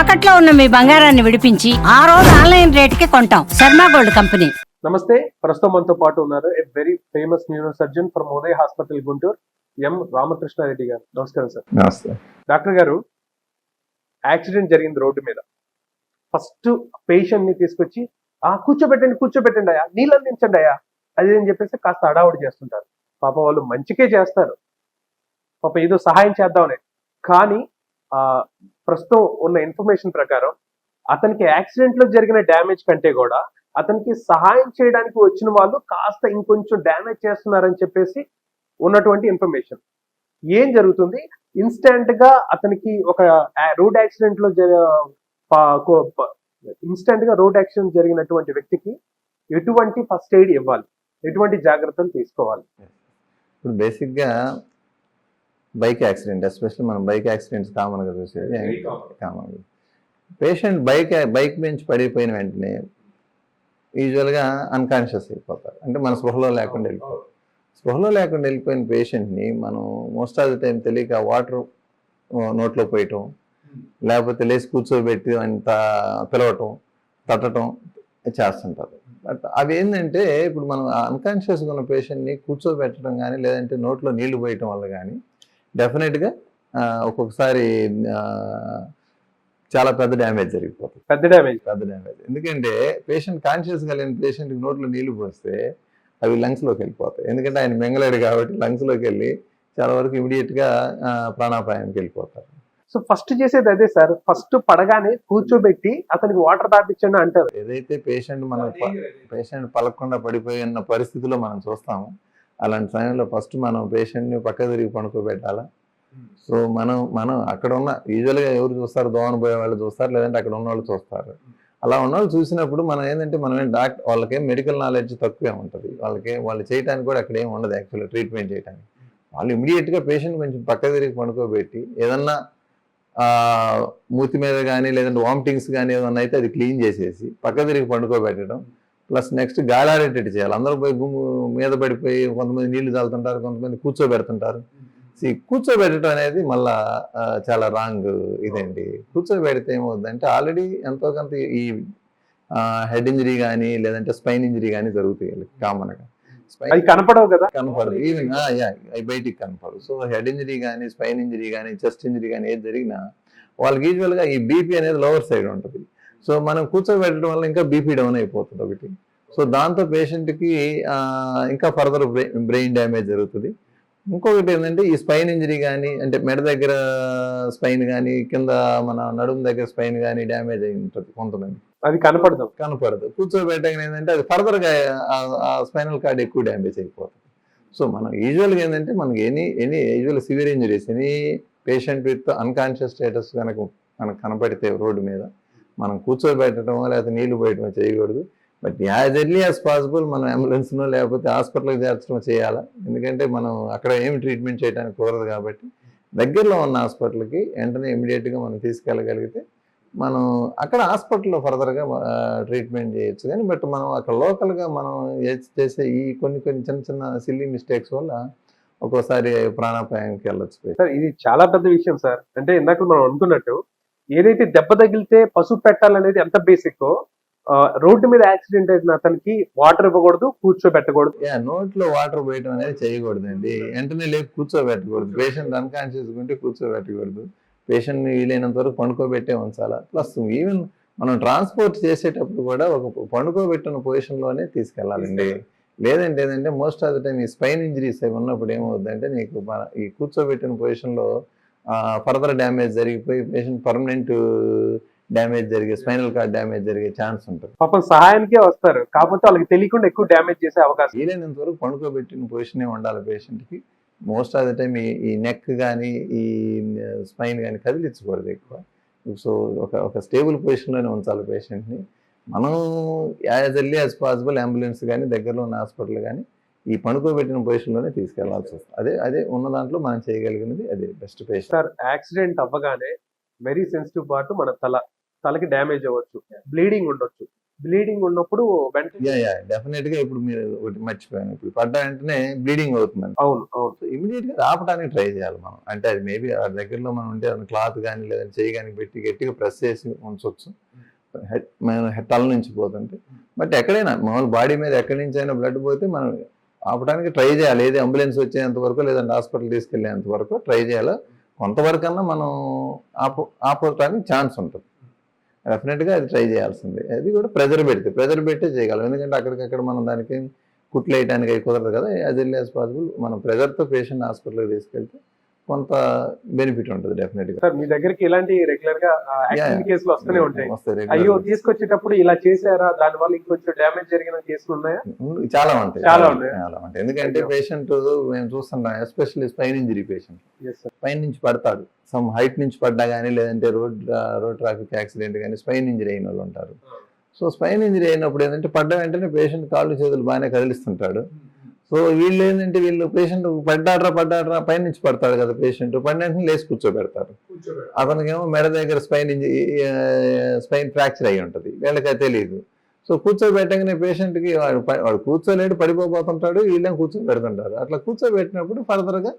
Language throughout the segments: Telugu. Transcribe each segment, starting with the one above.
తాకట్లో ఉన్న మీ బంగారాన్ని విడిపించి ఆ రోజు ఆన్లైన్ రేటుకి కొంటాం. Sharma gold company. నమస్తే. ప్రస్తుతం మనతో పాటు ఉన్నారు a very famous neuro surgeon from Uday hospital Guntur M Ramakrishna Reddy గారు. నమస్కారం సార్. నమస్తే. డాక్టర్ గారు యాక్సిడెంట్ జరిగింది రోడ్డు మీద. ఫస్ట్ పేషెంట్ని తీసుకొచ్చి ఆ కూర్చోబెట్టండి కూర్చోబెట్టండి అయ్యా నీళ్ళు అందించండి అయ్యా. అది అని చెప్పేసి కాస్త అడావుడి చేస్తుంటారు. పాప వాళ్ళు మంచికే చేస్తారు. పాప ఏదో సహాయం చేద్దామని కానీ ఆ ప్రస్తుతం ఉన్న ఇన్ఫర్మేషన్ ప్రకారం అతనికి యాక్సిడెంట్లో జరిగిన డ్యామేజ్ కంటే కూడా అతనికి సహాయం చేయడానికి వచ్చిన వాళ్ళు కాస్త ఇంకొంచెం డ్యామేజ్ చేస్తున్నారని చెప్పేసి ఉన్నటువంటి ఇన్ఫర్మేషన్. ఏం జరుగుతుంది? ఇన్స్టెంట్గా అతనికి ఒక రోడ్ యాక్సిడెంట్లో ఇన్స్టెంట్గా రోడ్ యాక్సిడెంట్ జరిగినటువంటి వ్యక్తికి ఎటువంటి ఫస్ట్ ఎయిడ్ ఇవ్వాలి. ఎటువంటి జాగ్రత్తలు తీసుకోవాలి. ఇప్పుడు బేసిక్గా బైక్ యాక్సిడెంట్ ఎస్పెషల్లీ మనం బైక్ యాక్సిడెంట్స్ కామన్గా చూసేది కామన్ పేషెంట్ బైక్ బైక్ నుంచి పడిపోయిన వెంటనే యూజువల్గా అన్కాన్షియస్ అయిపోతారు. అంటే మన స్పృహలో లేకుండా వెళ్ళిపోతారు. స్పృహలో లేకుండా వెళ్ళిపోయిన పేషెంట్ని మనం మోస్ట్ ఆఫ్ ది టైం తెలియక వాటర్ నోట్లో పోయటం లేకపోతే లేచి కూర్చోబెట్టి అంత పిలవటం తట్టడం చేస్తుంటారు. బట్ అవి ఏంటంటే ఇప్పుడు మనం అన్కాన్షియస్గా ఉన్న పేషెంట్ని కూర్చోబెట్టడం కానీ లేదంటే నోట్లో నీళ్ళు పోయటం వల్ల కానీ డెఫినెట్గా ఒక్కొక్కసారి చాలా పెద్ద డ్యామేజ్ జరిగిపోతుంది. పెద్ద డ్యామేజ్. పెద్ద డ్యామేజ్. ఎందుకంటే పేషెంట్ కాన్షియస్గా లేని పేషెంట్కి నోట్లో నీళ్ళు పోస్తే అవి లంగ్స్లోకి వెళ్ళిపోతాయి. ఎందుకంటే ఆయన మింగలేడు కాబట్టి లంగ్స్లోకి వెళ్ళి చాలా వరకు ఇమీడియట్గా ప్రాణాపాయానికి వెళ్ళిపోతారు. సో ఫస్ట్ చేసేది అదే సార్. ఫస్ట్ పడగానే కూర్చోబెట్టి అతనికి వాటర్ తాపించండి అంటారు. ఏదైతే పేషెంట్ మన పేషెంట్ పలకకుండా పడిపోయి ఉన్న పరిస్థితిలో మనం చూస్తాము అలాంటి సమయంలో ఫస్ట్ మనం పేషెంట్ని పక్క తిరిగి పడుకోబెట్టాలా? సో మనం మనం అక్కడ ఉన్న యూజువల్గా ఎవరు చూస్తారు? దోమను పోయే వాళ్ళు చూస్తారు లేదంటే అక్కడ ఉన్న వాళ్ళు చూస్తారు. అలా ఉన్న వాళ్ళు చూసినప్పుడు మనం ఏంటంటే మనమే డాక్టర్ వాళ్ళకేం మెడికల్ నాలెడ్జ్ తక్కువే ఉంటుంది. వాళ్ళకి వాళ్ళు చేయడానికి కూడా అక్కడ ఏం ఉండదు యాక్చువల్లీ ట్రీట్మెంట్ చేయడానికి వాళ్ళు ఇమీడియట్గా పేషెంట్ కొంచెం పక్క తిరిగి పడుకోబెట్టి ఏదన్నా మూతి మీద కానీ లేదంటే వామిటింగ్స్ కానీ ఏదన్నా అయితే అది క్లీన్ చేసేసి పక్క తిరిగి పండుకోబెట్టడం ప్లస్ నెక్స్ట్ గాలాడేటట్టు చేయాలి. అందరూ పోయి గుమ్ము మీద పడిపోయి కొంతమంది నీళ్ళు చల్లుతుంటారు కొంతమంది కూర్చోబెడుతుంటారు. కూర్చోబెట్టడం అనేది మళ్ళా చాలా రాంగ్ ఇదండి. కూర్చోబెడితే ఏమవుతుందంటే ఆల్రెడీ ఎంతో కొంత ఈ హెడ్ ఇంజరీ కానీ లేదంటే స్పైన్ ఇంజరీ కానీ జరుగుతాయి కామన్గా అది కనపడవు కదా? కనపడదు. ఈవెన్ అవి బయటికి కనపడదు సో హెడ్ ఇంజరీ కానీ స్పైన్ ఇంజరీ కానీ చెస్ట్ ఇంజరీ కానీ ఏది జరిగినా వాళ్ళకి యూజువల్గా ఈ బీపీ అనేది లోవర్ సైడ్ ఉంటుంది. సో మనం కూర్చోబెట్టడం వల్ల ఇంకా బీపీ డౌన్ అయిపోతుంది ఒకటి. సో దాంతో పేషెంట్కి ఇంకా ఫర్దర్ బ్రెయిన్ డ్యామేజ్ జరుగుతుంది. ఇంకొకటి ఏంటంటే ఈ స్పైన్ ఇంజరీ కానీ అంటే మెడ దగ్గర స్పైన్ కానీ కింద మన నడుము దగ్గర స్పైన్ కానీ డ్యామేజ్ అయి ఉంటుంది కొంతమంది. అది కనపడదు. కనపడదు. కూర్చోబెట్టగానే ఏంటంటే అది ఫర్దర్గా ఆ స్పైనల్ కార్డ్ ఎక్కువ డ్యామేజ్ అయిపోతుంది. సో మనం యూజువల్గా ఏంటంటే మనకి any any usual severe injuries any patient with unconscious status కనుక మనకు కనపడితే రోడ్డు మీద మనం కూర్చోబెట్టడం లేకపోతే నీళ్ళు పోయటం చేయకూడదు. But as early as possible మనం అంబులెన్స్నో లేకపోతే హాస్పిటల్కి చేర్చడం చేయాలా? ఎందుకంటే మనం అక్కడ ఏమి ట్రీట్మెంట్ చేయడానికి కుదరదు కాబట్టి దగ్గరలో ఉన్న హాస్పిటల్కి వెంటనే ఇమీడియట్గా మనం తీసుకెళ్ళగలిగితే మనం అక్కడ హాస్పిటల్లో ఫర్దర్గా ట్రీట్మెంట్ చేయొచ్చు. కానీ బట్ మనం అక్కడ లోకల్గా మనం చేసే ఈ కొన్ని కొన్ని చిన్న చిన్న సిల్లీ మిస్టేక్స్ వల్ల ఒక్కోసారి ప్రాణాపాయానికి వెళ్ళొచ్చు. సార్ ఇది చాలా పెద్ద విషయం సార్. అంటే ఇందాక మనం అనుకున్నట్టు ఏదైతే దెబ్బ తగిలితే పసుపు పెట్టాలనేది ఎంత బేసిక్ రోడ్డు మీద యాక్సిడెంట్ అయిన అతనికి వాటర్ ఇవ్వకూడదు కూర్చోబెట్టకూడదు. యా నోట్లో వాటర్ పోయటం అనేది చేయకూడదండి. వెంటనే లేపు కూర్చోబెట్టకూడదు. పేషెంట్ అన్కాన్షియస్ ఉంటే కూర్చోబెట్టకూడదు. పేషెంట్ వీలైనంత వరకు పండుకోబెట్టే ఉంచాలా? ప్లస్ ఈవెన్ మనం ట్రాన్స్పోర్ట్ చేసేటప్పుడు కూడా ఒక పండుకోబెట్టిన పొజిషన్లోనే తీసుకెళ్ళాలండి లేదంటే ఏంటంటే మోస్ట్ ఆఫ్ ద టైం ఈ స్పైన్ ఇంజరీస్ అవి ఉన్నప్పుడు ఏమవుతుందంటే నీకు మన- ఈ కూర్చోబెట్టిన పొజిషన్లో ఫర్దర్ డ్యామేజ్ జరిగిపోయి పేషెంట్ పర్మనెంట్ డ్యామేజ్ జరిగే స్పైనల్ కార్డ్ డ్యామేజ్ జరిగే ఛాన్స్ ఉంటుంది. పాపం సహాయానికే వస్తారు. కాకపోతే వాళ్ళకి తెలియకుండా ఎక్కువ డ్యామేజ్ చేసే అవకాశం. వీలైనంత వరకు పండుకోబెట్టిన పొజిషనే ఉండాలి పేషెంట్కి మోస్ట్ ఆఫ్ ద టైం ఈ ఈ నెక్ కానీ ఈ స్పైన్ కానీ కదిలించకూడదు ఎక్కువ. సో ఒక ఒక స్టేబుల్ పొజిషన్లోనే ఉంచాలి పేషెంట్ని మనం as early as possible ambulance కానీ దగ్గరలో ఉన్న హాస్పిటల్ కానీ ఈ పండుకోబెట్టిన పొజిషన్లోనే తీసుకెళ్ళాల్సి వస్తుంది. అదే అదే ఉన్న దాంట్లో మనం చేయగలిగినది అదే బెస్ట్ పేషెంట్ సార్ యాక్సిడెంట్ అవ్వగానే వెరీ సెన్సిటివ్ పార్ట్ మన తల తలకి డ్యామేజ్ అవ్వచ్చు బ్లీడింగ్ ఉండొచ్చు. బ్లీడింగ్ ఉన్నప్పుడు డెఫినెట్గా ఇప్పుడు మీరు ఒకటి మర్చిపోయాను. ఇప్పుడు పడ్డ వెంటనే బ్లీడింగ్ అవుతుందండి. అవును అవును. ఇమీడియట్గా ఆపడానికి ట్రై చేయాలి మనం. అంటే అది మేబీ ఆ దగ్గరలో మనం ఉంటే క్లాత్ కానీ లేదంటే చేయి కానీ పెట్టి గట్టిగా ప్రెస్ చేసి ఉంచవచ్చు మనం తల నుంచి పోతుంటే. బట్ ఎక్కడైనా మామూలు బాడీ మీద ఎక్కడి నుంచి అయినా బ్లడ్ పోతే మనం ఆపడానికి ట్రై చేయాలి. ఏది అంబులెన్స్ వచ్చేంత వరకు లేదంటే హాస్పిటల్ తీసుకెళ్ళేంత వరకు ట్రై చేయాలి. కొంతవరకన్నా మనం ఆపు ఆపడానికి ఛాన్స్ ఉంటుంది. డెఫినెట్గా అది ట్రై చేయాల్సిందే. అది కూడా ప్రెజర్ పెడితే ప్రెజర్ పెట్టే చేయగలం. ఎందుకంటే అక్కడికక్కడ మనం దానికి కుట్లు వేయడానికి అవి కుదరదు కదా. యాజ్ ఎర్లీ యాజ్ పాసిబుల్ మనం ప్రెజర్తో పేషెంట్ హాస్పిటల్కి తీసుకెళ్తే కొంత బెనిఫిట్ ఉంటుంది డెఫినెట్గా సార్ మీ దగ్గరికి ఇలాంటి రెగ్యులర్గా యాక్సిడెంట్ కేసులు వస్తూనే ఉంటాయి. అయ్యో గా. తీసుకొచ్చేటప్పుడు ఇలా చేశారా? దాని వల్ల ఇంకొంచెం డ్యామేజ్ జరిగిన కేసులు ఉన్నాయా? చాలా ఉంటాయి. చాలా ఉన్నాయి. చాలా ఉంటాయి. ఎందుకంటే. పేషెంట్ మేము చూస్తున్నాం especially spine injury patient yes sir పైన నుంచి పడతాడు సమ్ హైట్ నుంచి పడ్డా కానీ లేదంటే రోడ్ రోడ్ ట్రాఫిక్ యాక్సిడెంట్ కానీ స్పైన్ ఇంజరీ అయిన వాళ్ళు ఉంటారు. సో స్పైన్ ఇంజరీ అయినప్పుడు ఏంటంటే పడ్డ వెంటనే పేషెంట్ కాళ్ళు చేతులు బాగానే కదిలిస్తుంటాడు. సో వీళ్ళు ఏంటంటే వీళ్ళు పేషెంట్ పడ్డాడ్రా పడ్డాడ్రా పైన నుంచి పడతాడు కదా పేషెంట్ పడిన వెంటనే లేచి కూర్చోబెడతారు. అతనికేమో మెడ దగ్గర స్పైన్ స్పైన్ ఫ్రాక్చర్ అయి ఉంటుంది. వీళ్ళకి తెలియదు సో కూర్చోబెట్టగానే పేషెంట్కి వాడు వాడు కూర్చోలేడు పడిపోతుంటాడు వీళ్ళేం కూర్చోబెడుతుంటారు అట్లా కూర్చోబెట్టినప్పుడు ఫర్దర్గా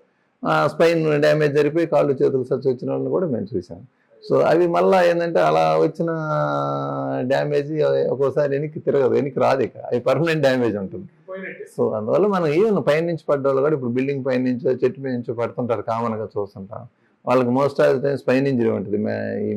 స్పైన్ డ్యామేజ్ జరిగిపోయి కాళ్ళు చేతులు సచ్చి వచ్చిన వాళ్ళని కూడా మేము చూసాం. సో అవి మళ్ళీ ఏంటంటే అలా వచ్చిన డ్యామేజ్ ఒక్కోసారి వెనక్కి తిరగదు వెనక్కి రాదు ఇక. అవి పర్మనెంట్ డ్యామేజ్ ఉంటుంది. సో అందువల్ల మనం ఈవెన్ పైన నుంచి పడ్డ వాళ్ళు కూడా ఇప్పుడు బిల్డింగ్ పైన నుంచి చెట్టు మీద నుంచి పడుతుంటారు కామన్గా చూస్తుంటాం. వాళ్ళకి most of the times spine injury ఉంటుంది. మే- ఈ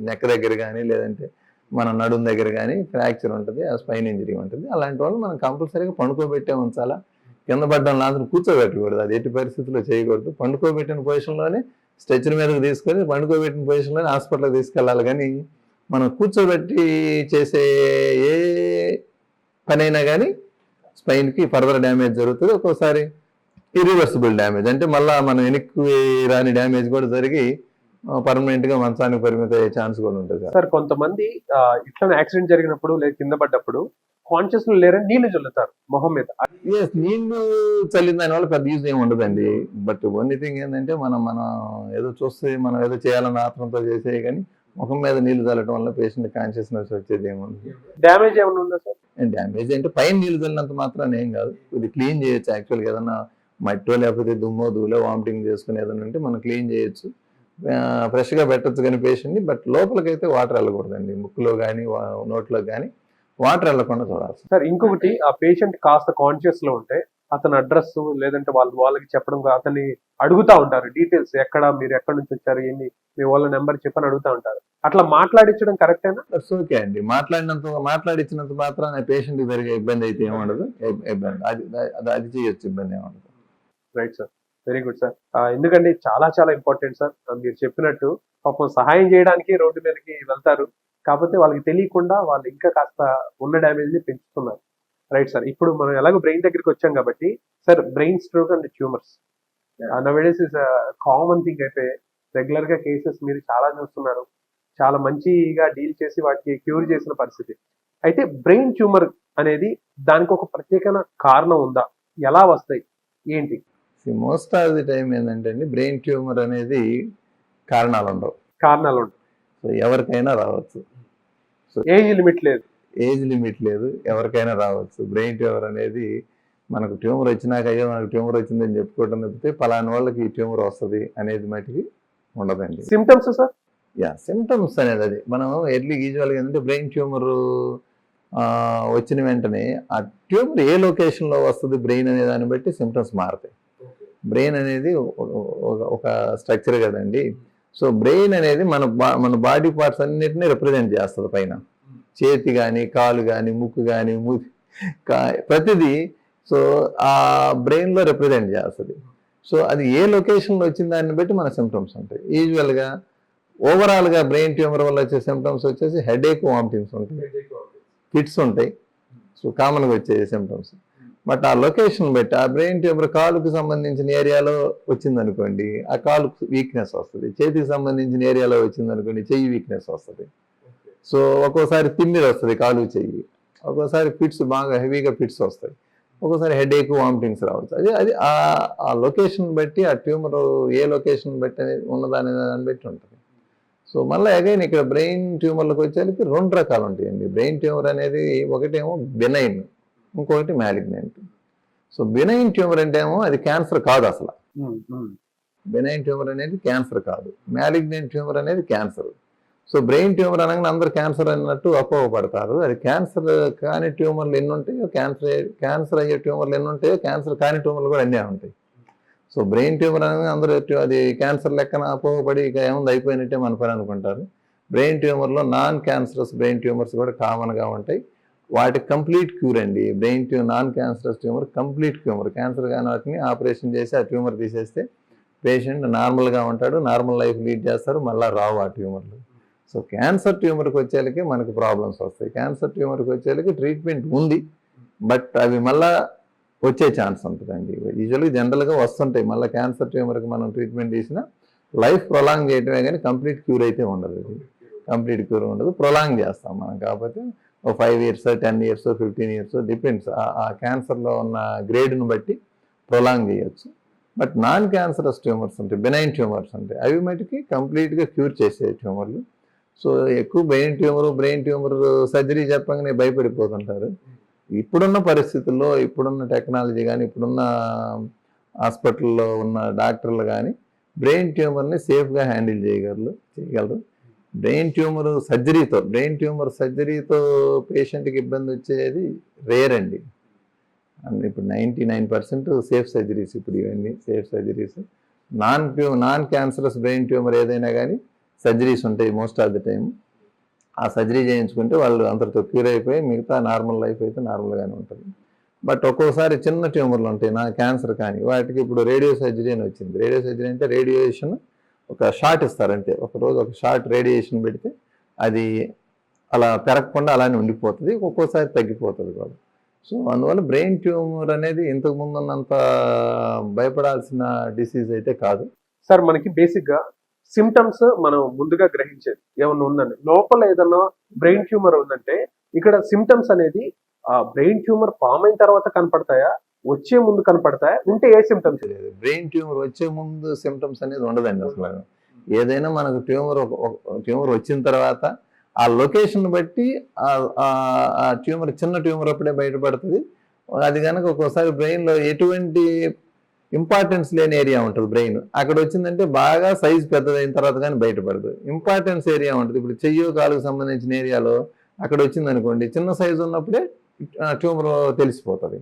నెక్ దగ్గర కానీ లేదంటే మన నడుం దగ్గర కానీ ఫ్రాక్చర్ ఉంటుంది ఆ స్పైన్ ఇంజరీ ఉంటుంది. అలాంటి వాళ్ళు మనం కంపల్సరీగా పండుకోబెట్టే ఉంచాలా. కింద పడ్డం లాంటి కూర్చోబెట్టకూడదు. అది ఎట్టి పరిస్థితుల్లో చేయకూడదు. పండుకోబెట్టిన పొజిషన్లోనే స్ట్రెచ్చర్ మీదకి తీసుకొని పండుకోబెట్టిన పొజిషన్లోనే హాస్పిటల్కి తీసుకెళ్ళాలి. కానీ మనం కూర్చోబెట్టి చేసే ఏ పనైనా కానీ స్పైన్కి ఫర్దర్ డ్యామేజ్ జరుగుతుంది. ఒక్కోసారి ఇరివర్సిబుల్ డ్యామేజ్ అంటే మళ్ళీ మనం వెనక్కి రాని డ్యామేజ్ కూడా జరిగి పర్మనెంట్గా మంచానికి పరిమిత అయ్యే ఛాన్స్ కూడా ఉంటుంది సార్. కొంతమంది ఇట్లా యాక్సిడెంట్ జరిగినప్పుడు లేదా కింద పడ్డప్పుడు కాన్షియస్ లేరని నీళ్ళు చల్లుతారు మొహం మీద. నీళ్ళు చల్లిన దాని వల్ల పెద్ద యూజ్ ఏమి ఉండదండి. బట్ ఓన్లీ థింగ్ ఏంటంటే మనం మనం ఏదో చూస్తే మనం ఏదో చేయాలన్న ఆత్రంతో చేసే కానీ ముఖం మీద నీళ్ళు చల్లడం వల్ల పేషెంట్ కాన్షియస్నెస్ వచ్చేది ఏముంది? డ్యామేజ్ ఏమైనా ఉందా సార్ డ్యామేజ్ అంటే పైన నీళ్ళు చల్లినంత మాత్రాన ఏం కాదు. ఇది క్లీన్ చేయొచ్చు యాక్చువల్గా ఏదన్నా మట్టో లేకపోతే దుమ్మో దూలో వామిటింగ్ చేసుకుని ఏదైనా ఉంటే మనం క్లీన్ చేయొచ్చు. ఫ్రెష్గా పెట్టచ్చు కానీ పేషెంట్ని బట్ లోపలికైతే వాటర్ వెళ్ళకూడదండి. ముక్కులో కానీ నోట్లో కానీ వాటర్ వెళ్ళకుండా చూడాలి సార్ ఇంకొకటి ఆ పేషెంట్ కాస్త కాన్షియస్లో ఉంటే అతని అడ్రస్ లేదంటే వాళ్ళు వాళ్ళకి చెప్పడం అతన్ని అడుగుతా ఉంటారు. డీటెయిల్స్ ఎక్కడ మీరు ఎక్కడి నుంచి వచ్చారు ఏంటి మీ వాళ్ళ నెంబర్ చెప్పని అడుగుతా ఉంటారు. అట్లా మాట్లాడించడం కరెక్టేనా దట్స్ ఓకే అండి. మాట్లాడినంత మాట్లాడించినంత మాత్రాన పేషెంట్ జరిగే ఇబ్బంది అయితే ఏముండదు ఇబ్- ఇబ్బంది అది అది అది చేయొచ్చు ఇబ్బంది ఏముండదు right sir very good sir ఎందుకంటే చాలా చాలా ఇంపార్టెంట్ సార్ మీరు చెప్పినట్టు పాపం సహాయం చేయడానికి రోడ్డు మీదకి వెళ్తారు. కాకపోతే వాళ్ళకి తెలియకుండా వాళ్ళు ఇంకా కాస్త ఉన్న డ్యామేజ్ని పెంచుతున్నారు. రైట్ సార్ ఇప్పుడు మనం ఎలాగో బ్రెయిన్ దగ్గరికి వచ్చాం కాబట్టి sir brain stroke and tumours nowadays is common thing అయితే రెగ్యులర్గా కేసెస్ మీరు చాలా చూస్తున్నారు. చాలా మంచిగా డీల్ చేసి వాటికి క్యూర్ చేసిన పరిస్థితి. అయితే బ్రెయిన్ ట్యూమర్ అనేది దానికి ఒక ప్రత్యేకమైన కారణం ఉందా? ఎలా వస్తాయి? ఏంటి? మోస్ట్ ఆఫ్ ది టైం ఏంటంటే అండి బ్రెయిన్ ట్యూమర్ అనేది కారణాలు ఉండవు. కారణాలు ఉంటాయి సో ఎవరికైనా రావచ్చు. ఏజ్ లిమిట్ లేదు. ఏజ్ లిమిట్ లేదు ఎవరికైనా రావచ్చు. బ్రెయిన్ ట్యూమర్ అనేది మనకు ట్యూమర్ వచ్చినాక అయ్యో మనకు ట్యూమర్ వచ్చిందని చెప్పుకోవడం తప్పితే పలానా వాళ్ళకి ఈ ట్యూమర్ వస్తుంది అనేది మటుకి ఉండదండి. Symptoms sir? యా సిమ్టమ్స్ అనేది అది. మనం ఎర్లీ యూజువల్గా ఏంటంటే బ్రెయిన్ ట్యూమర్ వచ్చిన వెంటనే ఆ ట్యూమర్ ఏ లొకేషన్లో వస్తుంది బ్రెయిన్ అనే దాన్ని బట్టి సిమ్టమ్స్ మారుతాయి. బ్రెయిన్ అనేది ఒక- ఒక- ఒక స్ట్రక్చర్ కదండి. సో బ్రెయిన్ అనేది మన బా- మన బాడీ పార్ట్స్ అన్నిటిని రిప్రజెంట్ చేస్తుంది పైన. చేతి కానీ కాలు కానీ ముక్కు కానీ ప్రతిదీ సో ఆ బ్రెయిన్లో రిప్రజెంట్ చేస్తుంది. సో అది ఏ లొకేషన్లో వచ్చిన దాన్ని బట్టి మన సిమ్టమ్స్ ఉంటాయి. యూజువల్గా ఓవరాల్గా బ్రెయిన్ ట్యూమర్ వల్ల వచ్చే సిమ్టమ్స్ వచ్చేసి హెడేక్ వామిటింగ్స్ ఉంటాయి. ఫిట్స్ ఉంటాయి. సో కామన్గా వచ్చే సిమ్టమ్స్ బట్ ఆ లొకేషన్ బట్టి ఆ బ్రెయిన్ ట్యూమర్ కాలుకు సంబంధించిన ఏరియాలో వచ్చిందనుకోండి ఆ కాలు వీక్నెస్ వస్తుంది. చేతికి సంబంధించిన ఏరియాలో వచ్చిందనుకోండి చెయ్యి వీక్నెస్ వస్తుంది. సో ఒక్కోసారి తిమ్మిరి వస్తుంది కాలు చెయ్యి. ఒక్కోసారి ఫిట్స్ బాగా హెవీగా ఫిట్స్ వస్తాయి ఒక్కోసారి హెడేక్ వామిటింగ్స్ రావచ్చు. అది అది ఆ- లొకేషన్ బట్టి ఆ ట్యూమర్ ఏ లొకేషన్ బట్టి అనేది ఉన్నదాని దాన్ని బట్టి ఉంటుంది. సో మళ్ళీ అగైన్ ఇక్కడ బ్రెయిన్ ట్యూమర్లకు వచ్చేసరికి రెండు రకాలు ఉంటాయండి. బ్రెయిన్ ట్యూమర్ అనేది ఒకటేమో బెనైన్ ఇంకొకటి మ్యాలిగ్నెంట్ సో బెనైన్ ట్యూమర్ అంటే ఏమో అది క్యాన్సర్ కాదు అసలు. బెనైన్ ట్యూమర్ అనేది క్యాన్సర్ కాదు. మ్యాలిగ్నెంట్ ట్యూమర్ అనేది క్యాన్సర్ సో బ్రెయిన్ ట్యూమర్ అనగానే అందరు క్యాన్సర్ అన్నట్టు అపోహపడతారు. అది క్యాన్సర్ కాని ట్యూమర్లు ఎన్ని ఉంటాయో క్యాన్సర్ క్యాన్సర్ అయ్యే ట్యూమర్లు ఎన్ని ఉంటాయో క్యాన్సర్ కాని ట్యూమర్లు కూడా అన్నీ ఉంటాయి. సో బ్రెయిన్ ట్యూమర్ అనగానే అందరూ అది క్యాన్సర్ లెక్కన అపోహపడి ఇక ఏముంది అయిపోయినట్టే మన పని అనుకుంటారు. బ్రెయిన్ ట్యూమర్లో నాన్ క్యాన్సరస్ బ్రెయిన్ ట్యూమర్స్ కూడా కామన్గా ఉంటాయి. వాటి కంప్లీట్ క్యూర్ అండి. బ్రెయిన్ ట్యూ non cancerous tumour complete క్యూమర్. Cancer కాని వాటిని ఆపరేషన్ చేసి ఆ ట్యూమర్ తీసేస్తే పేషెంట్ నార్మల్గా ఉంటాడు నార్మల్ లైఫ్ లీడ్ చేస్తారు మళ్ళీ రావు ఆ ట్యూమర్లు. సో క్యాన్సర్ ట్యూమర్కి వచ్చేళ్ళకి మనకు ప్రాబ్లమ్స్ వస్తాయి. క్యాన్సర్ ట్యూమర్కి వచ్చేళ్ళకి ట్రీట్మెంట్ ఉంది. బట్ అవి మళ్ళా వచ్చే ఛాన్స్ ఉంటుందండి. యూజువల్గా జనరల్గా వస్తుంటాయి. మళ్ళీ క్యాన్సర్ ట్యూమర్కి మనం ట్రీట్మెంట్ చేసినా లైఫ్ ప్రొలాంగ్ చేయటమే కానీ కంప్లీట్ క్యూర్ అయితే ఉండదు. కంప్లీట్ క్యూర్ ఉండదు. ప్రొలాంగ్ చేస్తాం మనం. కాకపోతే ఓ five years ten years fifteen years depends ఆ క్యాన్సర్లో ఉన్న గ్రేడ్ను బట్టి ప్రొలాంగ్ చేయొచ్చు. బట్ నాన్ క్యాన్సరస్ ట్యూమర్స్ ఉంటాయి. బెనైన్ ట్యూమర్స్ ఉంటాయి. అవి మటుకి కంప్లీట్గా క్యూర్ చేసే ట్యూమర్లు సో ఎక్కువ brain tumour brain tumour surgery చెప్పగానే భయపడిపోతుంటారు ఇప్పుడున్న పరిస్థితుల్లో ఇప్పుడున్న టెక్నాలజీ కానీ ఇప్పుడున్న హాస్పిటల్లో ఉన్న డాక్టర్లు కానీ బ్రెయిన్ ట్యూమర్ని సేఫ్గా హ్యాండిల్ చేయగలరు చేయగలరు బ్రెయిన్ ట్యూమర్ సర్జరీతో బ్రెయిన్ ట్యూమర్ సర్జరీతో పేషెంట్కి ఇబ్బంది వచ్చేది రేర్ అండి ఇప్పుడు ninety nine percent safe surgeries ఇప్పుడు ఇవన్నీ సేఫ్ సర్జరీస్ నాన్ ట్యూ నాన్ క్యాన్సరస్ బ్రెయిన్ ట్యూమర్ ఏదైనా కానీ సర్జరీస్ ఉంటాయి మోస్ట్ ఆఫ్ ది టైం ఆ సర్జరీ చేయించుకుంటే వాళ్ళు అంతటితో క్యూర్ అయిపోయి మిగతా నార్మల్ లైఫ్ అయితే నార్మల్గానే ఉంటుంది. బట్ ఒక్కోసారి చిన్న ట్యూమర్లు ఉంటాయి నా క్యాన్సర్ కానీ వాటికి ఇప్పుడు రేడియో సర్జరీ అని వచ్చింది. రేడియో సర్జరీ అంటే రేడియేషన్ ఒక షార్ట్ ఇస్తారంటే ఒకరోజు ఒక షార్ట్ రేడియేషన్ పెడితే అది అలా పెరగకుండా అలానే ఉండిపోతుంది ఒక్కోసారి తగ్గిపోతుంది కూడా. సో అందువల్ల బ్రెయిన్ ట్యూమర్ అనేది ఇంతకు ముందున్నంత భయపడాల్సిన డిసీజ్ అయితే కాదు. సార్ మనకి బేసిక్గా సిమ్టమ్స్ మనం ముందుగా గ్రహించేది. ఏమన్నా ఉందండి? లోపల ఏదన్నా బ్రెయిన్ ట్యూమర్ ఉందంటే ఇక్కడ సిమ్టమ్స్ అనేది ఆ బ్రెయిన్ ట్యూమర్ ఫామ్ అయిన తర్వాత కనపడతాయా? వచ్చే ముందు కనపడతాయా? ఉంటే ఏ సిమ్టమ్స్ బ్రెయిన్ ట్యూమర్ వచ్చే ముందు సిమ్టమ్స్ అనేది ఉండదండి అసలు. ఏదైనా మనకు ట్యూమర్ ట్యూమర్ వచ్చిన తర్వాత ఆ లొకేషన్ బట్టి ఆ ట్యూమర్ చిన్న ట్యూమర్ అప్పుడే బయటపడుతుంది. అది కనుక ఒక్కోసారి బ్రెయిన్లో ఎటువంటి ఇంపార్టెన్స్ లేని ఏరియా ఉంటుంది బ్రెయిన్. అక్కడ వచ్చిందంటే బాగా సైజ్ పెద్దదైన తర్వాత కానీ బయటపడదు. ఇంపార్టెన్స్ ఏరియా ఉంటుంది. ఇప్పుడు చెయ్యో కాలుకు సంబంధించిన ఏరియాలో అక్కడ వచ్చింది అనుకోండి చిన్న సైజు ఉన్నప్పుడే ట్యూమర్ తెలిసిపోతుంది.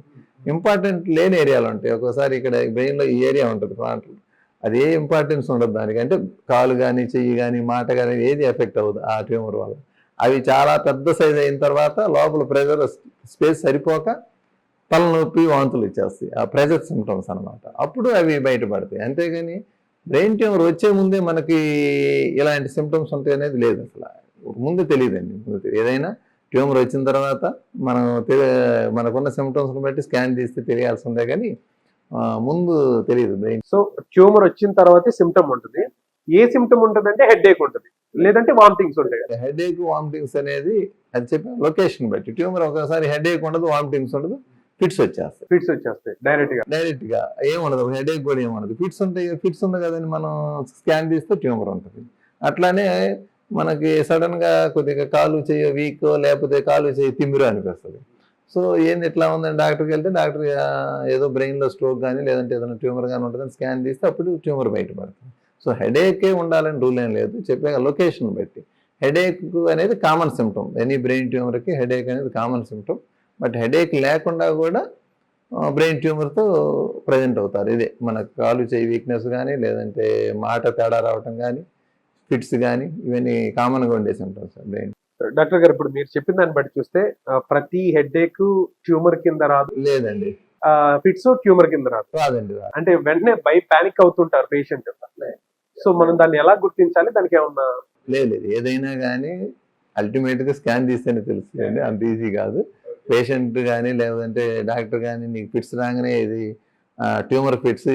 ఇంపార్టెంట్ లేని ఏరియాలు ఉంటాయి. ఒక్కోసారి ఇక్కడ బ్రెయిన్లో ఈ ఏరియా ఉంటుంది ప్లాంట్లు అది ఏ ఇంపార్టెన్స్ ఉండదు దానికి. అంటే కాలు కానీ చెయ్యి కానీ మాట కానీ ఏది ఎఫెక్ట్ అవ్వదు ఆ ట్యూమర్ వల్ల. అవి చాలా పెద్ద సైజ్ అయిన తర్వాత లోపల ప్రెజర్ స్పేస్ సరిపోక తలనొప్పి వాంతులు వచ్చేస్తాయి. ఆ ప్రెజర్ సిమ్టమ్స్ అన్నమాట. అప్పుడు అవి బయటపడతాయి. అంతేగాని బ్రెయిన్ ట్యూమర్ వచ్చే ముందే మనకి ఇలాంటి సిమ్టమ్స్ ఉంటాయి అనేది లేదు అసలు. ముందు తెలియదండి. ముందు. ఏదైనా ట్యూమర్ వచ్చిన తర్వాత మనం తెలి మనకున్న సిమ్టమ్స్ని బట్టి స్కాన్ తీస్తే తెలియాల్సి ఉందే కానీ ముందు తెలియదు బ్రెయిన్. సో ట్యూమర్ వచ్చిన తర్వాతే సిమ్టమ్ ఉంటుంది. ఏ సిమ్టమ్ ఉంటుంది అంటే హెడ్ ఏక్ ఉంటుంది. లేదంటే వామిటింగ్స్ ఉంటాయి హెడేక్ వామిటింగ్స్ అనేది అది చెప్పిన. లొకేషన్ బట్టి. ట్యూమర్ ఒకసారి హెడేక్ ఉండదు వామిటింగ్స్ ఉండదు. ఫిట్స్ వచ్చేస్తాయి. ఫిట్స్ వచ్చేస్తాయి డైరెక్ట్గా. డైరెక్ట్గా. ఏముండదు హెడేక్ కూడా ఏముండదు ఫిట్స్ ఉంటాయి ఫిట్స్ ఉంది కదని మనం స్కాన్ తీస్తే ట్యూమర్ ఉంటుంది. అట్లానే మనకి సడన్గా కొద్దిగా కాలు చేయ వీక్ లేకపోతే కాలు చేయ తిమ్మిరు అనిపిస్తుంది. సో ఏంది ఎట్లా ఉందని డాక్టర్కి వెళ్తే డాక్టర్ ఏదో brain లో స్ట్రోక్ కానీ లేదంటే ఏదైనా ట్యూమర్ కానీ ఉంటుందని స్కాన్ తీస్తే అప్పుడు ట్యూమర్ బయటపడుతుంది. సో హెడేకే ఉండాలని రూల్ ఏం లేదు. చెప్పే లొకేషన్ బట్టి. హెడేక్ అనేది కామన్ సిమ్టమ్ ఎనీ బ్రెయిన్ ట్యూమర్కి హెడేక్ అనేది కామన్ సిమ్టమ్ బట్ హెడేక్ లేకుండా కూడా బ్రెయిన్ ట్యూమర్తో ప్రజెంట్ అవుతారు. ఇదే మన కాలు చేయి వీక్నెస్ కానీ లేదంటే మాట తేడా రావటం కానీ ఫిట్స్ కానీ ఇవన్నీ కామన్గా ఉండే సిమ్టమ్స్ బ్రెయిన్. డాక్టర్ గారు ఇప్పుడు మీరు చెప్పిన దాన్ని బట్టి చూస్తే ప్రతి హెడ్ ఏక్ ట్యూమర్ కింద రాదు. లేదండి. ఫిట్స్ ట్యూమర్ కింద రాదు. రాదండి రాదు. అంటే వెంటనే బై పానిక్ అవుతుంటారు పేషెంట్. సో మనం దాన్ని ఎలా గుర్తించాలి? దానికి ఏమన్నా లేదు ఏదైనా కానీ అల్టిమేట్గా స్కాన్ తీస్తేనే తెలుస్తుందండి అంత ఈజీ కాదు. పేషెంట్ కానీ లేదంటే డాక్టర్ కానీ నీకు ఫిట్స్ రాగానే ఇది ట్యూమర్ ఫిట్స్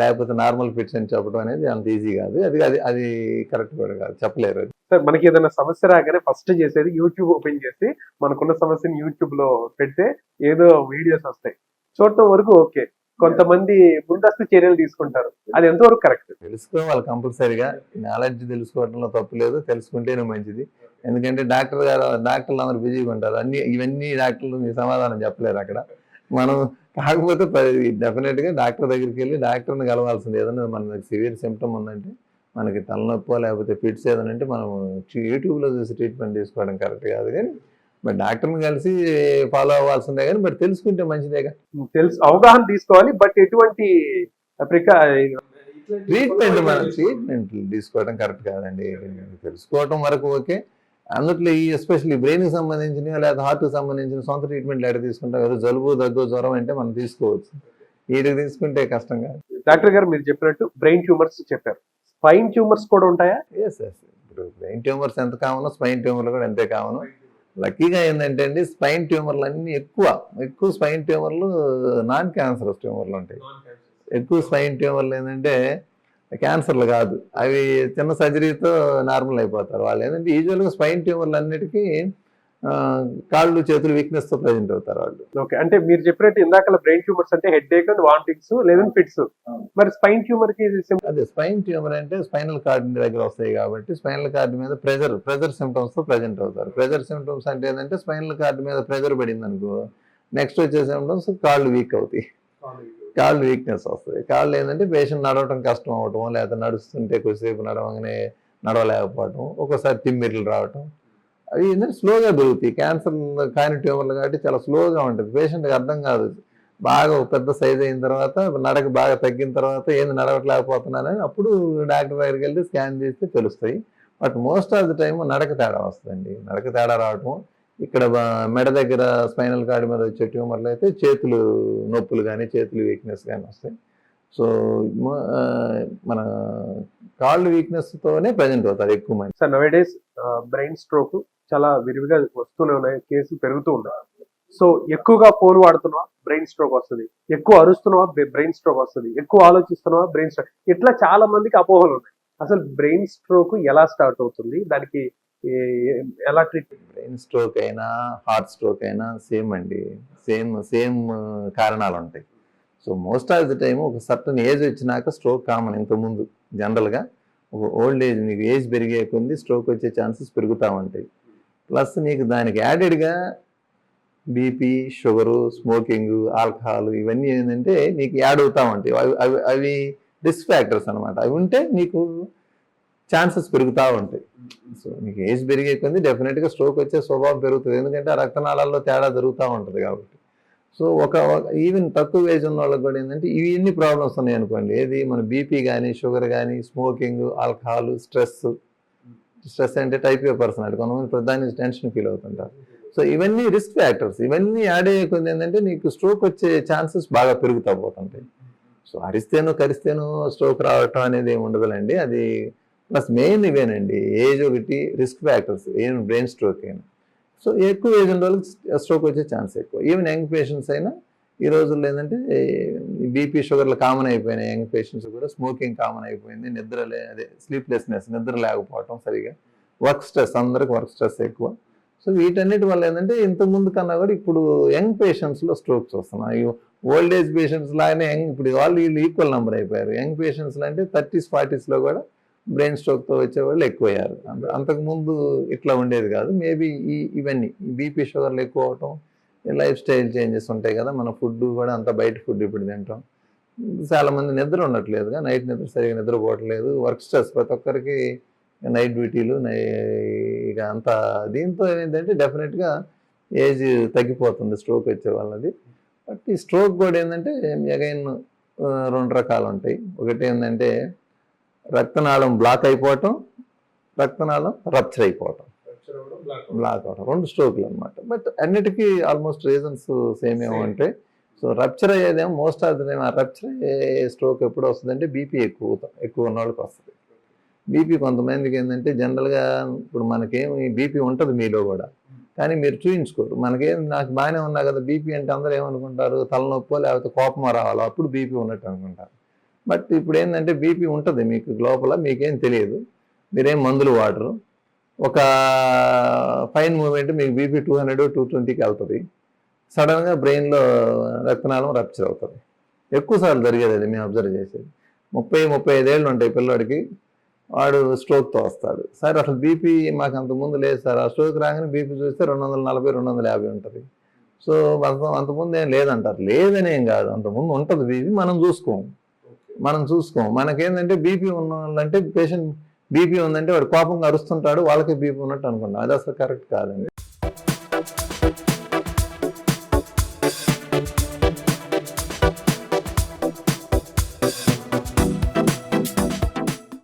లేకపోతే నార్మల్ ఫిట్స్ అని చెప్పడం అనేది అంత ఈజీ కాదు. అది అది అది కరెక్ట్ కూడా కాదు. చెప్పలేరు అది. సార్ మనకి ఏదైనా సమస్య రాగానే ఫస్ట్ చేసేది యూట్యూబ్ ఓపెన్ చేసి మనకున్న సమస్యని యూట్యూబ్లో పెడితే ఏదో వీడియోస్ వస్తాయి. చూడటం వరకు ఓకే. కొంతమంది ముందస్తు చర్యలు తీసుకుంటారు. అది ఎంతవరకు కరెక్ట్? తెలుసుకోవాలి కంపల్సరీగా. నాలెడ్జ్ తెలుసుకోవడంలో తప్పు లేదు. తెలుసుకుంటేనే మంచిది. ఎందుకంటే డాక్టర్ గారు డాక్టర్లు అందరూ బిజీగా ఉంటారు. అన్ని ఇవన్నీ డాక్టర్లు మీ సమాధానం చెప్పలేరు అక్కడ. మనం కాకపోతే డెఫినెట్గా డాక్టర్ దగ్గరికి వెళ్ళి డాక్టర్ని కలవాల్సింది. ఏదైనా మనకి సివియర్ సిమ్టమ్ ఉందంటే మనకి తలనొప్పో లేకపోతే ఫిట్స్ ఏదైనా అంటే మనం యూట్యూబ్లో చూసి ట్రీట్మెంట్ తీసుకోవడం కరెక్ట్ కాదు కానీ మరి డాక్టర్ని కలిసి ఫాలో అవ్వాల్సిందే కానీ మరి తెలుసుకుంటే మంచిదేగా. తెలుసు అవగాహన తీసుకోవాలి బట్ ఎటువంటి ప్రికా ట్రీట్మెంట్ మనం ట్రీట్మెంట్ తీసుకోవడం కరెక్ట్ కాదండి. తెలుసుకోవడం వరకు ఓకే. అందుట్లో ఈ ఎస్పెషల్లీ బ్రెయిన్కి సంబంధించిన లేదా హార్ట్కి సంబంధించిన సొంత ట్రీట్మెంట్ ఎక్కడ తీసుకుంటాం ఏదో జలుబు దగ్గు జ్వరం అంటే మనం తీసుకోవచ్చు. వీటికి తీసుకుంటే కష్టం కాదు. డాక్టర్ గారు మీరు చెప్పినట్టు బ్రెయిన్ ట్యూమర్స్ చెప్పారు. స్పైన్ ట్యూమర్స్ కూడా ఉంటాయా? ఎస్ ఎస్ ఇప్పుడు బ్రెయిన్ ట్యూమర్స్ ఎంత కావనో స్పైన్ ట్యూమర్లు కూడా అంతే కావను లక్కీగా ఏంటంటే అండి స్పైన్ ట్యూమర్లు అన్ని ఎక్కువ ఎక్కువ స్పైన్ ట్యూమర్లు నాన్ క్యాన్సరస్ ట్యూమర్లు ఉంటాయి. ఎక్కువ స్పైన్ ట్యూమర్లు ఏంటంటే క్యాన్సర్లు కాదు. అవి చిన్న సర్జరీతో నార్మల్ అయిపోతారు. వాళ్ళు ఏంటంటే యూజువల్గా స్పైన్ ట్యూమర్లు అన్నిటికీ కాళ్ళు చేతులు వీక్నెస్తో ప్రజెంట్ అవుతారు వాళ్ళు. ఓకే అంటే మీరు చెప్పినట్టు ఇందాక బ్రెయిన్ ట్యూమర్స్ అంటే హెడ్ ఏక్ అండ్ వాంటింగ్స్ లేదంటే ఫిట్స్ మరి స్పైన్ ట్యూమర్కి అదే స్పైన్ ట్యూమర్ అంటే స్పైనల్ కార్డ్ దగ్గర వస్తాయి కాబట్టి స్పైనల్ కార్డ్ మీద ప్రెజర్ ప్రెజర్ సిమ్టమ్స్తో ప్రజెంట్ అవుతారు. ప్రెజర్ సిమ్టమ్స్ అంటే ఏంటంటే స్పైనల్ కార్డ్ మీద ప్రెజర్ పడింది అనుకో నెక్స్ట్ వచ్చే సిమ్టమ్స్ కాళ్ళు వీక్ అవుతాయి. కాళ్ళు వీక్నెస్ వస్తుంది కాళ్ళు ఏంటంటే పేషెంట్ నడవటం కష్టం అవటం లేదా నడుస్తుంటే కొద్దిసేపు నడవగానే నడవలేకపోవటం ఒక్కోసారి తిమ్మిర్లు రావటం అవి ఏంటంటే స్లోగా దొరుకుతాయి క్యాన్సర్ కాని ట్యూమర్లు కాబట్టి చాలా స్లోగా ఉంటుంది. పేషెంట్కి అర్థం కాదు. బాగా ఒక పెద్ద సైజ్ అయిన తర్వాత నడక బాగా తగ్గిన తర్వాత ఏంది నడవట్లేకపోతున్నానని అప్పుడు డాక్టర్ దగ్గరికి వెళ్తే స్కాన్ చేస్తే తెలుస్తాయి. But most of the time నడక తేడా వస్తుందండి. నడక తేడా రావటం ఇక్కడ మెడ దగ్గర స్పైనల్ కార్డ్ మీద వచ్చే ట్యూమర్లు అయితే చేతులు నొప్పులు కానీ చేతులు వీక్నెస్ కానీ వస్తాయి. సో మన కాళ్ళు వీక్నెస్ తోనే ప్రజెంట్ అవుతారు ఎక్కువ మంది. Sir nowadays brain stroke చాలా విరివిగా వస్తూనే ఉన్నాయి కేసులు పెరుగుతూ ఉన్నాయి. సో ఎక్కువగా ఫోన్ వాడుతున్నావా? బ్రెయిన్ స్ట్రోక్ వస్తుంది. ఎక్కువ అరుస్తున్నావా? బ్రెయిన్ స్ట్రోక్ వస్తుంది. ఎక్కువ ఆలోచిస్తున్నావా? బ్రెయిన్ స్ట్రోక్ ఇట్లా చాలా మందికి అపోహలు ఉన్నాయి. అసలు బ్రెయిన్ స్ట్రోక్ ఎలా స్టార్ట్ అవుతుంది? దానికి ఎలా ట్రీట్మెంట్ బ్రెయిన్ స్ట్రోక్ అయినా హార్ట్ స్ట్రోక్ అయినా సేమ్ అండి. సేమ్ సేమ్ uh, కారణాలు ఉంటాయి. So most of the time ఒక సర్టన్ ఏజ్ వచ్చినాక స్ట్రోక్ కామన్ ఇంతకుముందు జనరల్గా ఒక ఓల్డ్ ఏజ్ మీకు ఏజ్ పెరిగే కొద్ది స్ట్రోక్ వచ్చే ఛాన్సెస్ పెరుగుతూ ఉంటాయి. ప్లస్ నీకు దానికి యాడెడ్గా బీపీ షుగరు స్మోకింగ్ ఆల్కహాల్ ఇవన్నీ ఏంటంటే నీకు యాడ్ అవుతా ఉంటాయి. అవి అవి అవి రిస్క్ ఫ్యాక్టర్స్ అనమాట అవి ఉంటే నీకు ఛాన్సెస్ పెరుగుతూ ఉంటాయి. సో నీకు ఏజ్ పెరిగే కొద్ది డెఫినెట్గా స్ట్రోక్ వచ్చే స్వభావం పెరుగుతుంది. ఎందుకంటే ఆ రక్తనాళాల్లో తేడా జరుగుతూ ఉంటుంది కాబట్టి. సో ఒక ఈవెన్ తక్కువ ఏజ్ ఉన్న వాళ్ళకి కూడా ఏంటంటే ఇవి ఎన్ని ప్రాబ్లమ్స్ ఉన్నాయి అనుకోండి ఏది మన బీపీ కానీ షుగర్ కానీ స్మోకింగ్ ఆల్కహాల్ స్ట్రెస్ స్ట్రెస్ అంటే టైప్ ఏ పర్సనాలిటీ కొంతమంది ప్రధాని టెన్షన్ ఫీల్ అవుతుంటారు. సో ఇవన్నీ రిస్క్ ఫ్యాక్టర్స్. ఇవన్నీ యాడ్ అయ్యే ఏంటంటే నీకు స్ట్రోక్ వచ్చే ఛాన్సెస్ బాగా పెరుగుతూ పోతుంటాయి. సో అరిస్తేనో కరిస్తేనో స్ట్రోక్ రావటం అనేది ఏమి ఉండదులండి. అది ప్లస్ మెయిన్ ఇవేనండి. ఏజ్ ఒకటి రిస్క్ ఫ్యాక్టర్స్. ఏం బ్రెయిన్ స్ట్రోక్ అయినా. సో ఎక్కువ ఏజ్ ఉన్న వాళ్ళకి స్ట్రోక్ వచ్చే ఛాన్స్ ఎక్కువ. ఈవెన్ యంగ్ పేషెంట్స్ అయినా ఈ రోజుల్లో ఏంటంటే బీపీ షుగర్లు కామన్ అయిపోయినాయి. యంగ్ పేషెంట్స్ కూడా స్మోకింగ్ కామన్ అయిపోయింది. నిద్ర లే అదే స్లీప్లెస్నెస్ నిద్ర లేకపోవటం సరిగా. వర్క్ స్ట్రెస్ అందరికి వర్క్ స్ట్రెస్ ఎక్కువ. సో వీటన్నిటి వల్ల ఏంటంటే ఇంతకుముందు కన్నా కూడా ఇప్పుడు యంగ్ పేషెంట్స్లో స్ట్రోక్స్ వస్తున్నాయి. ఓల్డ్ ఏజ్ పేషెంట్స్ లాగానే యంగ్ ఇప్పుడు వాళ్ళు వీళ్ళు ఈక్వల్ నెంబర్ అయిపోయారు. యంగ్ పేషెంట్స్లో అంటే థర్టీస్ ఫార్టీస్లో కూడా బ్రెయిన్ స్ట్రోక్తో వచ్చే వాళ్ళు ఎక్కువయ్యారు. అంతకుముందు ఇట్లా ఉండేది కాదు. మేబీ ఈ ఇవన్నీ. బీపీ షుగర్లు ఎక్కువ అవటం లైఫ్ స్టైల్ చేంజెస్ ఉంటాయి కదా మన ఫుడ్ కూడా అంత బయట ఫుడ్ ఇప్పుడు తింటాం. చాలామంది నిద్ర ఉండట్లేదుగా నైట్ నిద్ర సరిగా నిద్రపోవట్లేదు. వర్క్ స్ట్రెస్ ప్రతి ఒక్కరికి నైట్ డ్యూటీలు ఇక అంత దీంతో ఏంటంటే డెఫినెట్గా ఏజ్ తగ్గిపోతుంది స్ట్రోక్ వచ్చే వాళ్ళది. బట్ ఈ స్ట్రోక్ కూడా ఏంటంటే అగైన్ రెండు రకాలు ఉంటాయి. ఒకటి ఏంటంటే రక్తనాళం బ్లాక్ అయిపోవటం రక్తనాళం రప్చర్ అయిపోవటం. బ్లాక్ అవటం రెండు స్ట్రోక్లు అనమాట బట్ అన్నిటికీ ఆల్మోస్ట్ రీజన్స్ సేమ్ ఏమో అంటే సో రప్చర్ అయ్యేదేమో మోస్ట్ ఆఫ్ ద రప్చర్ అయ్యే స్ట్రోక్ ఎప్పుడు వస్తుందంటే బీపీ ఎక్కువ ఎక్కువ ఉన్న వాళ్ళకి వస్తుంది. బీపీ కొంతమందికి ఏంటంటే జనరల్గా ఇప్పుడు మనకేమి బీపీ ఉంటుంది మీలో కూడా. కానీ మీరు చూయించుకోరు. మనకేం నాకు బాగానే ఉన్నా కదా బీపీ అంటే అందరూ ఏమనుకుంటారు? తలనొప్పో లేకపోతే కోపమో రావాలో? అప్పుడు బీపీ ఉన్నట్టు అనుకుంటారు. బట్ ఇప్పుడు ఏంటంటే బీపీ ఉంటుంది మీకు లోపల మీకేం తెలియదు. మీరేం మందులు వాడరు. ఒక ఫైన్ మూమెంట్ మీకు బీపీ టూ హండ్రెడ్ టూ ట్వంటీకి వెళ్తుంది. సడన్గా బ్రెయిన్లో రక్తనాళం రప్చర్ అవుతుంది. ఎక్కువ సార్లు జరిగేది అది మేము అబ్జర్వ్ చేసేది. ముప్పై ముప్పై ఐదేళ్ళు ఉంటాయి పిల్లోడికి. వాడు స్ట్రోక్తో వస్తాడు. సార్ అసలు బీపీ మాకు అంతకుముందు ముందు లేదు సార్. ఆ స్ట్రోక్ రాగానే బీపీ చూస్తే రెండు వందల నలభై రెండు వందల యాభై ఉంటుంది. సో అంత అంతకుముందు ఏం లేదంటారు లేదని ఏం కాదు. అంతకుముందు ఉంటుంది బీపీ. మనం చూసుకోం. మనం చూసుకోం. మనకేంటంటే బీపీ ఉన్న వాళ్ళంటే పేషెంట్ బీపీ ఉందంటే వాడు కోపంగా అరుస్తుంటాడు వాళ్ళకి బీపీ ఉన్నట్టు అనుకుంటాం. అది అసలు కరెక్ట్ కాదండి.